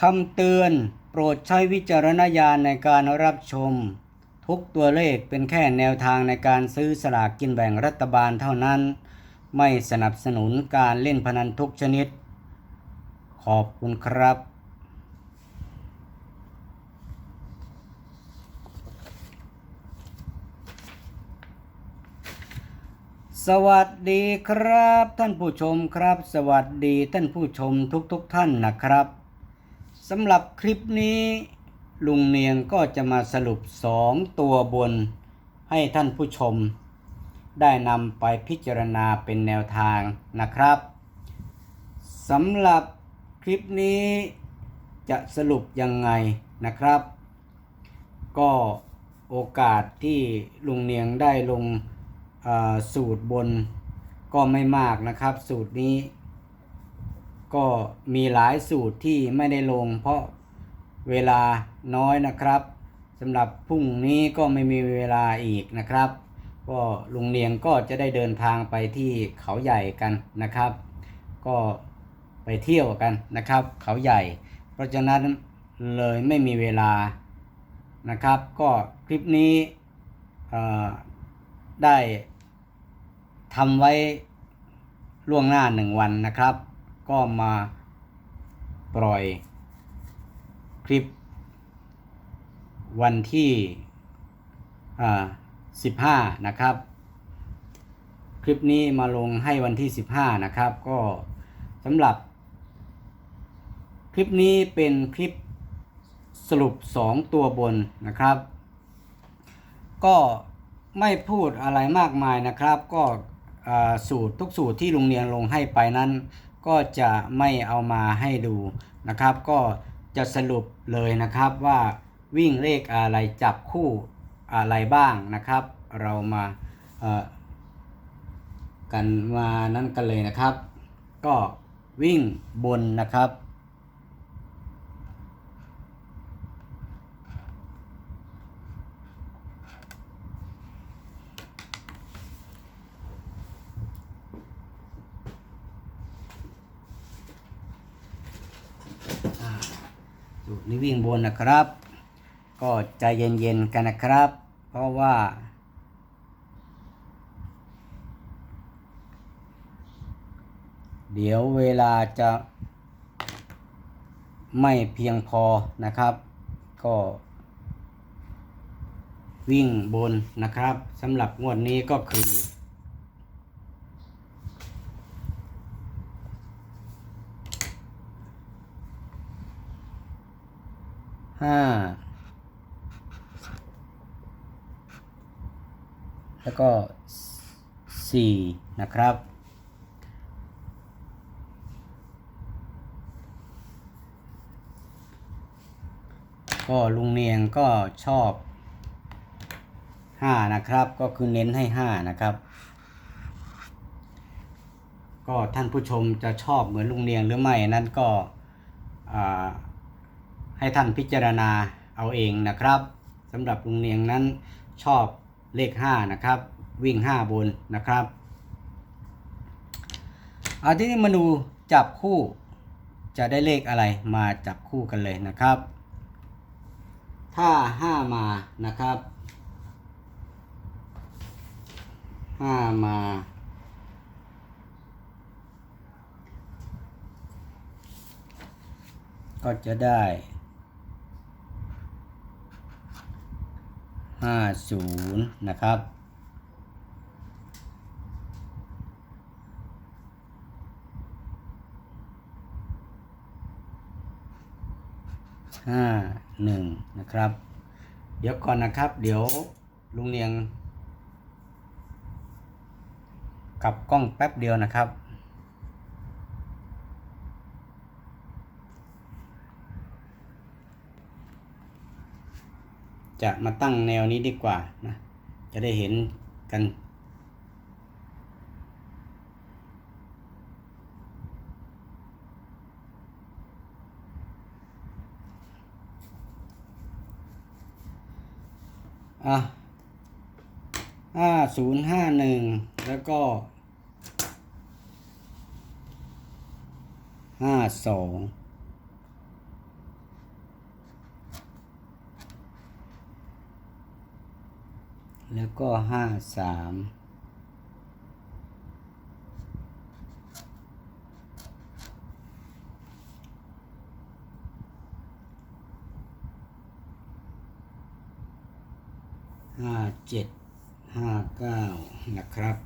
คำเตือนโปรดใช้วิจารณญาณในการรับชม ทุกตัวเลขเป็นแค่แนวทางในการซื้อสลากกินแบ่งรัฐบาลเท่านั้น ไม่สนับสนุนการเล่นพนันทุกชนิด ขอบคุณครับสวัสดีครับท่านผู้ชมครับ สวัสดีท่านผู้ชมทุกๆทท่านนะครับ สำหรับคลิปนี้ลุงเนียงก็จะมาสรุป 2 ตัวบนให้ท่านผู้ชม ได้นำไปพิจารณาเป็นแนวทางนะครับสำหรับคลิปนี้จะสรุปยังไงนะครับ ก็โอกาสที่ลุงเนียงได้ลงสูตรบนก็ไม่มากนะครับ สูตรนี้ ก็มีหลายสูตรที่ไม่ได้ลง เพราะเวลาน้อยนะครับสำหรับพรุ่งนี้ก็ไม่มีเวลาอีกนะครับ ก็ลุงเนียงก็จะได้เดินทางไปที่เขาใหญ่กันนะครับ ก็ไปเที่ยวกันนะครับ เขาใหญ่ เพราะฉะนั้นเลยไม่มีเวลานะครับ ก็คลิปนี้ได้ทำไว้ล่วงหน้าหนึ่งวันนะครับ ก็มาปล่อยคลิป วันที่15นะครับ คลิปนี้มาลงให้วันที่15นะครับ ก็สำหรับ คลิปนี้เป็นคลิปสรุป2ตัวบนนะครับ ก็ไม่พูดอะไรมากมายนะครับ ก็สูตรทุกสูตรที่ลุงเนียนลงให้ไปนั้น ก็จะไม่เอามาให้ดูนะครับ ก็จะสรุปเลยนะครับว่าวิ่งเลขอะไรจับคู่อะไรบ้างนะครับ เรามากันมานั่นกันเลยนะครับ ก็วิ่งบนนะครับ อ่าสู ตรนี้วิ่งบนนะครับ ก็ใจเย็นๆกันนะครับ เพราะว่า เดี๋ยวเวลาจะไม่เพียงพอนะครับ ก็ วิ่งบนนะครับสำหรับงวดนี้ก็คือ ห้าแล้วก็สี่นะครับ ก็ลุงเนียงก็ชอบห้านะครับ ก็คือเน้นให้ห้านะครับ ก็ท่านผู้ชมจะชอบเหมือนลุงเนียงหรือไม่ นั่นก็อ่า ให้ท่านพิจารณาเอาเองนะครับสำหรับลุงเนียงนั้นชอบเลข 5 นะครับ วิ่ง 5 บนนะครับเอาที่นี้มาดูจับคู่จะได้เลขอะไรมาจับคู่กันเลยนะครับ ถ้า 5 มานะครับ 5 มาก็จะได้ ห้าศูนย์นะครับ ห้าหนึ่งนะครับ เดี๋ยวก่อนนะครับ เดี๋ยวลุงเนียงกลับกล้องแป๊บเดียวนะครับ จะมาตั้งแนวนี้ดีกว่านะ จะได้เห็นกัน อะห้าศูนย์ห้าหนึ่งแล้วก็ห้าสอง แล้วก็ห้าสามห้าเจ็ดห้าเก้านะครับ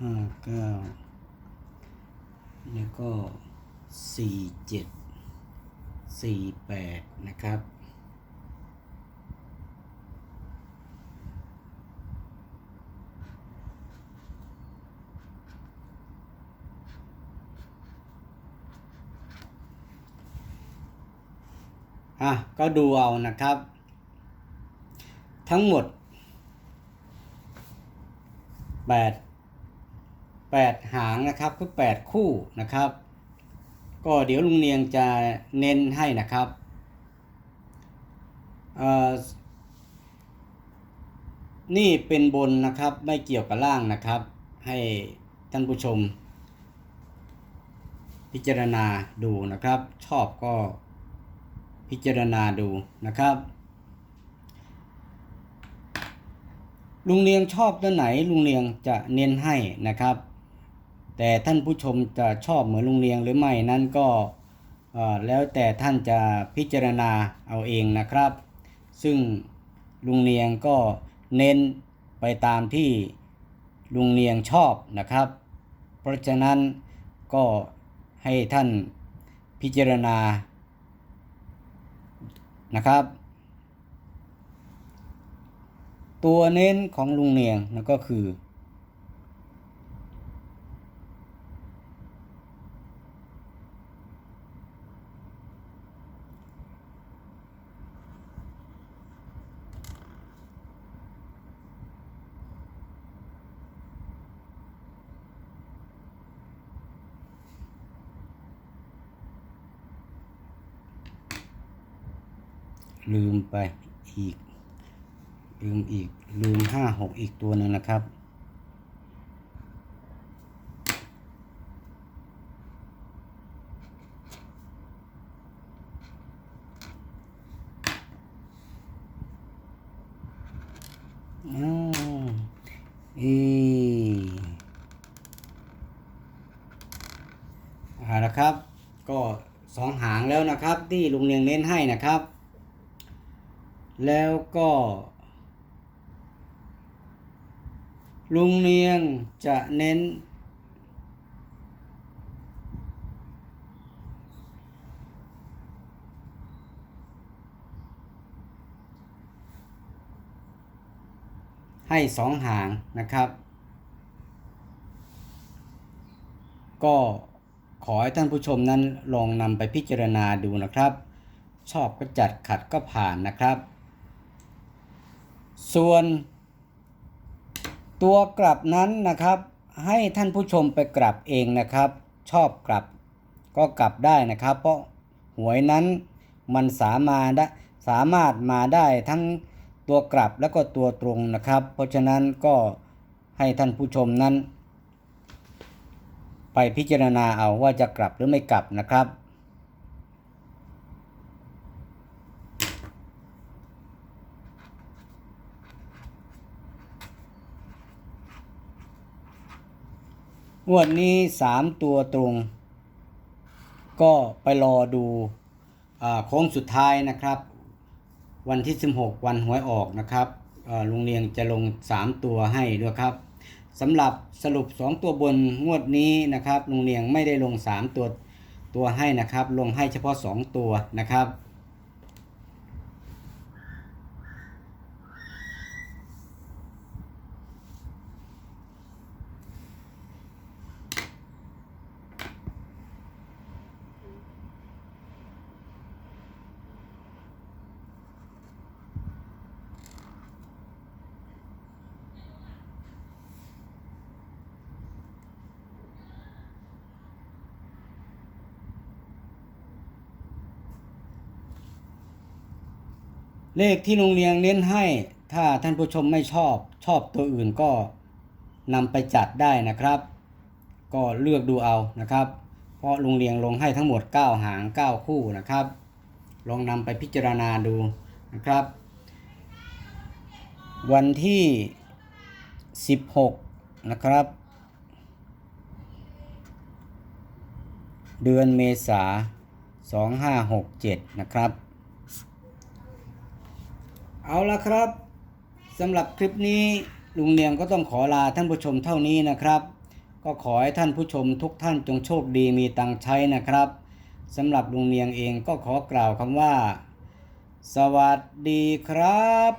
ห้าเก้าแล้วก็สี่เจ็ดสี่แปดนะครับ อะ ก็ดูเอานะครับ ทั้งหมดแปด แปดหางนะครับคือแปดคู่นะครับ ก็เดี๋ยวลุงเนียงจะเน้นให้นะครับนี่เป็นบนนะครับไม่เกี่ยวกับล่างนะครับ ให้ท่านผู้ชม พิจารณาดูนะครับ ชอบก็พิจารณาดูนะครับ ลุงเลียงชอบตัวไหนลุงเลียงจะเน้นให้นะครับ แต่ท่านผู้ชมจะชอบเหมือนลุงเลียงหรือไม่นั้นก็แล้วแต่ท่านจะพิจารณาเอาเองนะครับ ซึ่งลุงเลียงก็เน้นไปตามที่ลุงเลียงชอบนะครับ เพราะฉะนั้นก็ให้ท่านพิจารณานะครับ ตัวเน้นของลุงเนียงนั่นก็คือ ลืมไปอีก ลืมอีก ลืมห้าหกอีกตัวหนึ่งนะครับ อ้าวอีเอาละครับ ก็สองหางแล้วนะครับ ที่ลุงเลียงเน้นให้นะครับ แล้วก็ ลุงเนียงจะเน้น ให้สองหางนะครับ ก็ขอให้ท่านผู้ชมนั้นลองนำไปพิจารณาดูนะครับ ชอบก็จัดขัดก็ผ่านนะครับ ส่วนตัวกลับนั้นนะครับ ให้ท่านผู้ชมไปกลับเองนะครับ ชอบกลับก็กลับได้นะครับ เพราะหวยนั้นมันสามารถได้สามารถมาได้ทั้งตัวกลับแล้วก็ตัวตรงนะครับ เพราะฉะนั้นก็ให้ท่านผู้ชมนั้น ไปพิจารณาเอาว่าจะกลับหรือไม่กลับนะครับ งวดนี้สามตัวตรง ก็ไปรอดูโค้งสุดท้ายนะครับ วันที่ 16 วันหวยออกนะครับลุงเลียงจะลง 3 ตัวให้ด้วยครับสำหรับสรุป 2 ตัวบนงวดนี้นะครับลุงเลียงไม่ได้ลง 3 ตัวตัวให้นะครับ ลงให้เฉพาะ 2 ตัวนะครับ เลขที่โรงเรียนเน้นให้ ถ้าท่านผู้ชมไม่ชอบชอบตัวอื่นก็นำไปจัดได้นะครับ ก็เลือกดูเอานะครับ เพราะลุงเลียงลงให้ทั้งหมด 9 หาง 9 คู่นะครับ ลองนำไปพิจารณาดูนะครับ วันที่ 16 นะครับ เดือนเมษา 2567 นะครับ เอาละครับสำหรับคลิปนี้ลุงเนียงก็ต้องขอลาท่านผู้ชมเท่านี้นะครับ ก็ขอให้ท่านผู้ชมทุกท่านจงโชคดีมีตังใช้นะครับสำหรับลุงเนียงเองก็ขอกล่าวคำว่า สวัสดีครับ